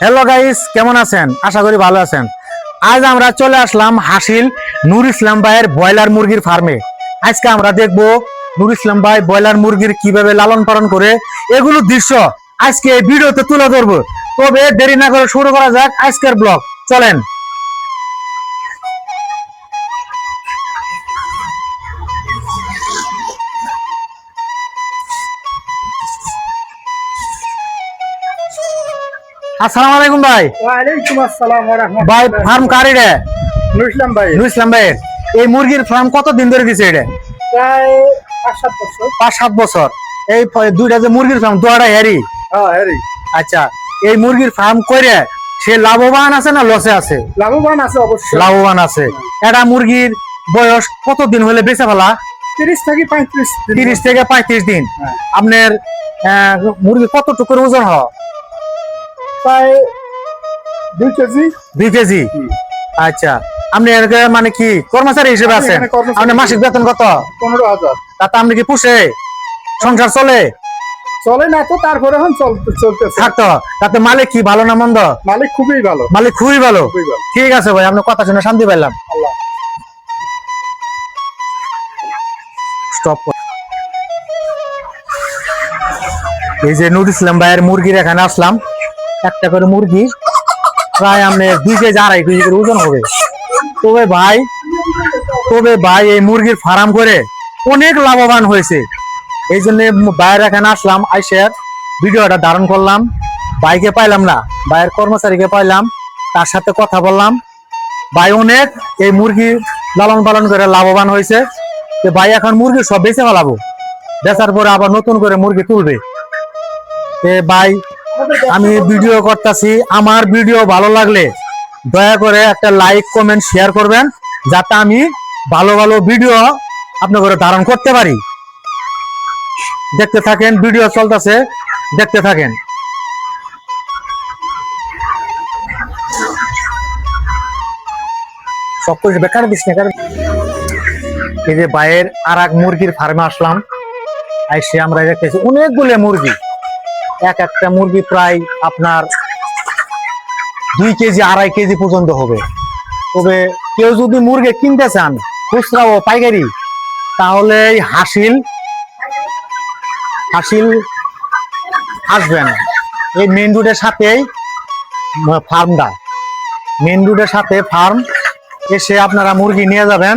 Hello guys কেমন আছেন? আশা করি ভালো আছেন। আজ আমরা চলে আসলাম হাসিল নুর ইসলাম ভাইয়ের ব্রয়লার মুরগির ফার্মে আজকে আমরা দেখব নূর ইসলাম ভাই ব্রয়লার মুরগির কীভাবে লালন পালন করে এগুলো দৃশ্য আজকে ভিডিওতে তুলে ধরবো। তবে দেরি না করে শুরু করা যাক আজকের ব্লগ। চলেন। আসসালামু আলাইকুম ভাই। ওয়ালাইকুম আসসালাম ওয়া ভাই ফার্ম কারি রে নুরইসলাম ভাই। ভাইয়ের এই মুরগির ফার্ম কত দিন ধরে দিছে এটা? প্রায় পাঁচ সাত বছর। পাঁচ সাত বছর। এই দুইটা যে মুরগির ফার্ম দুয়াটা হেরি? হ্যাঁ হ্যাঁ রে। আচ্ছা এই মুরগির ফার্ম করে সে লাভবান আছে না লসে আছে? লাভবান আছে অবশ্যই। লাভবান আছে। এটা মুরগির বয়স কত দিন হলে বেঁচে ফেলা? তিরিশ থেকে পঁয়ত্রিশ দিন। তিরিশ থেকে পঁয়ত্রিশ দিন। হ্যাঁ। আপনার মুরগি কতটুকুর ওজন হয়? প্রায় দুই কেজি। দুই কেজি? আচ্ছা। আপনি মানে কি কর্মচারী হিসেবে আছেন? আপনার মাসিক বেতন কত? পনেরো হাজার। তাতে আপনি কি পুষে? সংসার চলে? চলে না তো তারপরে এখন চলতেছে। থাকতো। তাতে মালিক কি ভালো না মন্দ? মালিক খুবই ভালো। মালিক খুবই ভালো। ঠিক আছে ভাই আপনার কথা শুনে শান্তি পেলাম আল্লাহ। স্টপ এই যে নুর ইসলাম ভাইয়ের মুরগির এখানে আসলাম। একটা করে মুরগি। প্রায় আপনার দুই আড়াই কেজি করে ওজন হবে। তবে ভাই তবে ভাই, এই মুরগির ফার্ম করে অনেক লাভবান হয়েছে। এই জন্য ভাইয়ের এখানে আসলাম আইসের ভিডিওটা ধারণ করলাম। ভাইকে পাইলাম না, ভাইয়ের কর্মচারীকে পাইলাম, তার সাথে কথা বললাম। ভাই অনেক এই মুরগি লালন পালন করে লাভবান হয়েছে। তো ভাই, এখন মুরগি সব বেঁচে ফেলাবো। বেচার পরে আবার নতুন করে মুরগি তুলবে। ভাই আমি ভিডিও করতেছি। আমার ভিডিও ভালো লাগলে দয়া করে একটা লাইক কমেন্ট শেয়ার করবেন, যাতে আমি ভালো ভালো ভিডিও আপনার করে ধারণ করতে পারি। দেখতে থাকেন ভিডিও চলতেছে, দেখতে থাকেন। সব কিছু বেকার দিস না এই যে বাইরের আর এক মুরগির ফার্মে আসলাম। আইসে আমরা দেখতেছি, অনেকগুলো মুরগি। এক একটা মুরগি প্রায় আপনার দুই কেজি, আড়াই কেজি পর্যন্ত হবে। তবে কেউ যদি মুরগি কিনতে চান, খুচরা ও পাইকারি, তাহলে হাসিল হাসিল আসবেন এই মেন রোডের সাথেই ফার্মটা মেন রোডের সাথে ফার্ম এসে আপনারা মুরগি নিয়ে যাবেন,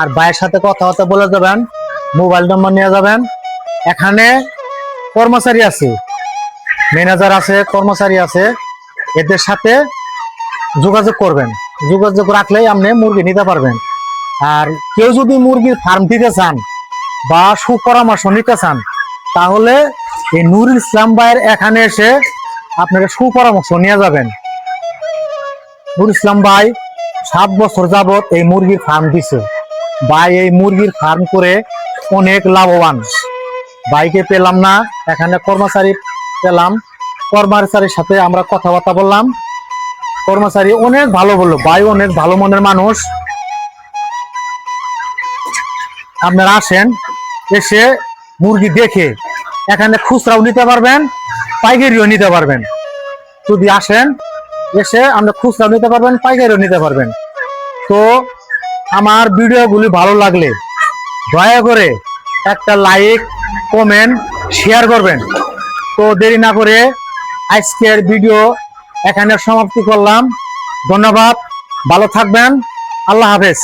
আর ভাইয়ের সাথে কথাবার্তা বলে যাবেন মোবাইল নম্বর নিয়ে যাবেন। এখানে কর্মচারী আছে। ম্যানেজার আছে, কর্মচারী আছে, এদের সাথে যোগাযোগ করবেন। যোগাযোগ রাখলেই আপনি মুরগি নিতে পারবেন। আর কেউ যদি মুরগির ফার্ম দিতে চান বা সুপরামর্শ নিতে চান, তাহলে এই নুর ইসলাম ভাইয়ের এখানে এসে আপনারা সুপরামর্শ নিয়ে যাবেন। নুর ইসলাম ভাই সাত বছর যাবত এই মুরগির ফার্ম দিছে। ভাই, এই মুরগির ফার্ম করে অনেক লাভবান। বাইকে পেলাম না, এখানে কর্মচারী পেলাম। কর্মচারীর সাথে আমরা কথাবার্তা বললাম। কর্মচারী অনেক ভালো বলল, ভাই অনেক ভালো মনের মানুষ। আপনারা আসেন, এসে মুরগি দেখে এখানে খুচরাও নিতে পারবেন, পাইকারিও নিতে পারবেন। যদি আসেন, এসে আমরা খুচরাও নিতে পারবেন, পাইকারিও নিতে পারবেন। তো আমার ভিডিওগুলি ভালো লাগলে দয়া করে একটা লাইক কমেন্ট শেয়ার করবেন। তো দেরি না করে আজকের ভিডিও এখানে সমাপ্তি করলাম। ধন্যবাদ। ভালো থাকবেন। আল্লাহ হাফেজ।